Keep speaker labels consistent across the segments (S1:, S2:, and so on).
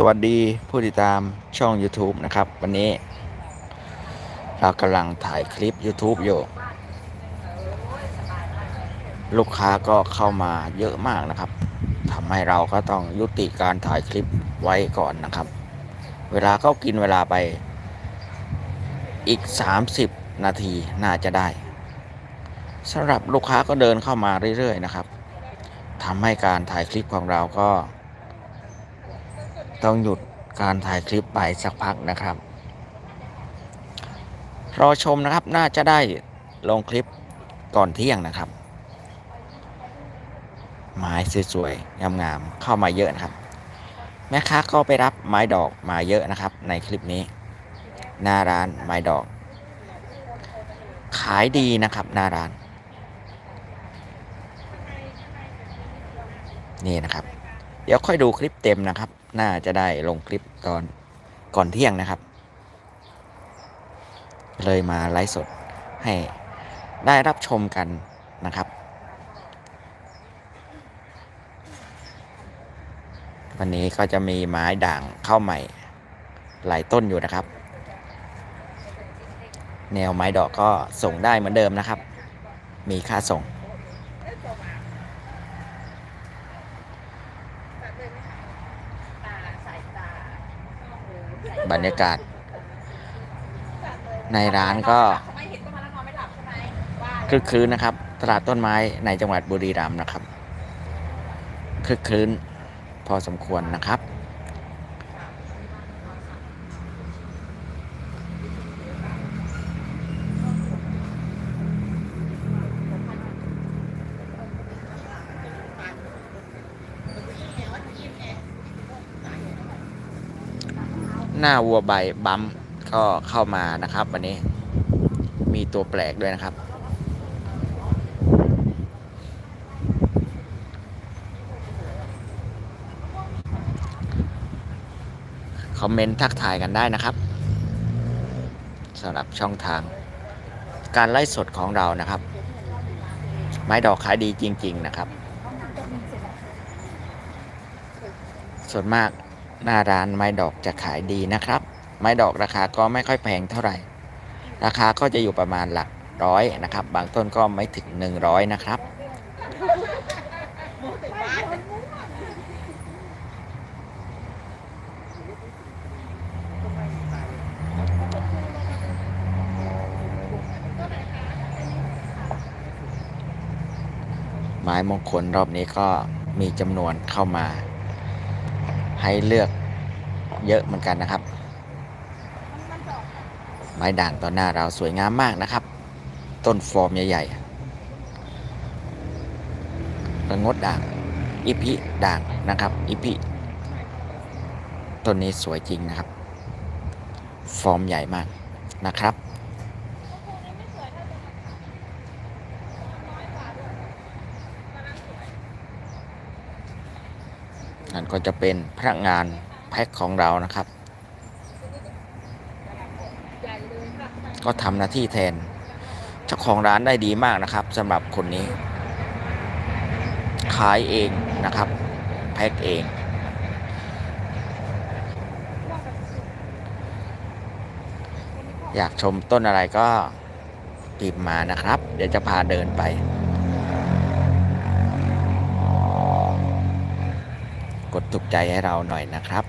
S1: สวัสดีผู้ติดตามช่อง YouTube นะครับ วันนี้ เรากำลังถ่ายคลิป YouTube อยู่ ลูกค้าก็เข้ามาเยอะมากนะครับทำให้เราก็ต้องยุติการถ่ายคลิปไว้ก่อนนะครับ เวลาก็กินเวลาไปอีก 30 นาทีน่าจะได้สำหรับลูกค้าก็เดินเข้ามาเรื่อยๆนะครับทำให้การถ่ายคลิปของเราก็ ต้องหยุดการถ่ายคลิปไปสักพักนะครับ รอชมนะครับน่าจะได้ลงคลิปก่อนเที่ยงนะครับ ไม้สวยๆงามๆเข้ามาเยอะนะครับ แม่ค้าก็ไปรับไม้ดอกมาเยอะนะครับ ในคลิปนี้ หน้าร้านไม้ดอก ขายดีนะครับ หน้าร้าน นี่นะครับ เดี๋ยวค่อยดูคลิปเต็มนะครับ น่าจะได้ลงคลิปก่อนก่อนเที่ยงนะครับ เลยมาไลฟ์สดให้ได้รับชมกันนะครับ วันนี้ก็จะมีไม้ด่างเข้าใหม่หลายต้นอยู่นะครับ แนวไม้ดอกก็ส่งได้เหมือนเดิมนะครับ มีค่าส่ง บรรยากาศ ในร้านก็คึกคืนนะครับ ตลาดต้นไม้ในจังหวัดบุรีรัมย์นะครับคึกคืนพอสมควรนะครับ หน้าวัวใบบัมก็เข้ามานะครับ วันนี้ มีตัวแปลกด้วยนะครับ คอมเมนต์ทักทายกันได้นะครับสำหรับช่องทาง การไล่สดของเรานะครับ ไม้ดอกขายดีจริง ๆ นะครับ ส่วนมาก หน้าร้านไม้ดอกจะขายดีนะครับ ไม้ดอกราคาก็ไม่ค่อยแพงเท่าไหร่ ราคาก็จะอยู่ประมาณหลักร้อยนะครับ บางต้นก็ไม่ถึง 100 นะครับ ไม้มงคลรอบนี้ก็มีจำนวนเข้ามา ให้เลือกเยอะเหมือนกันนะครับ ไม้ด่างต่อหน้าเราสวยงามมากนะครับ ต้นฟอร์มใหญ่ๆระงดด่างอิพิด่างนะครับ อิพิต้นนี้สวยจริงนะครับ ฟอร์มใหญ่มากนะครับ ก็จะเป็นพนักงานแพ็คของเรานะครับ ก็ทำหน้าที่แทน เจ้าของร้านได้ดีมากนะครับสำหรับคนนี้ ขายเองนะครับ แพ็คเองอยากชมต้นอะไรก็พิมพ์มานะครับ เดี๋ยวจะพาเดินไป ดถูกใจให้เราหน่อยนะครับ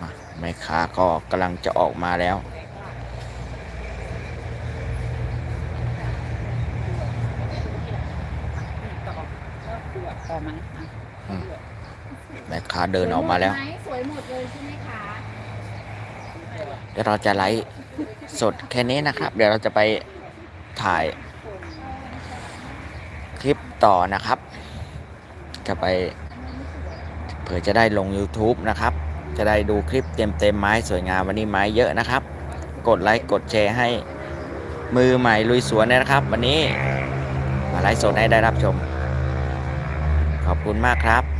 S1: มาแม่ค้าก็กำลังจะออกมาแล้ว
S2: ต่อมา
S1: แม่ค้าเดินออกมาแล้ว
S3: สวยหมดเลยใช่ไหมคะ
S1: เดี๋ยวเราจะไลฟ์สดแค่นี้นะครับ เดี๋ยวเราจะไปถ่าย คลิปต่อนะครับ จะไปเผื่อจะได้ลง YouTube นะครับ จะได้ดูคลิปเต็มเต็มๆไม้สวยงามวันนี้ไม้เยอะนะครับ กดไลค์กดแชร์ให้มือใหม่ลุยสวนนะครับ วันนี้มาไลฟ์สดให้ได้รับชม ขอบคุณมากครับ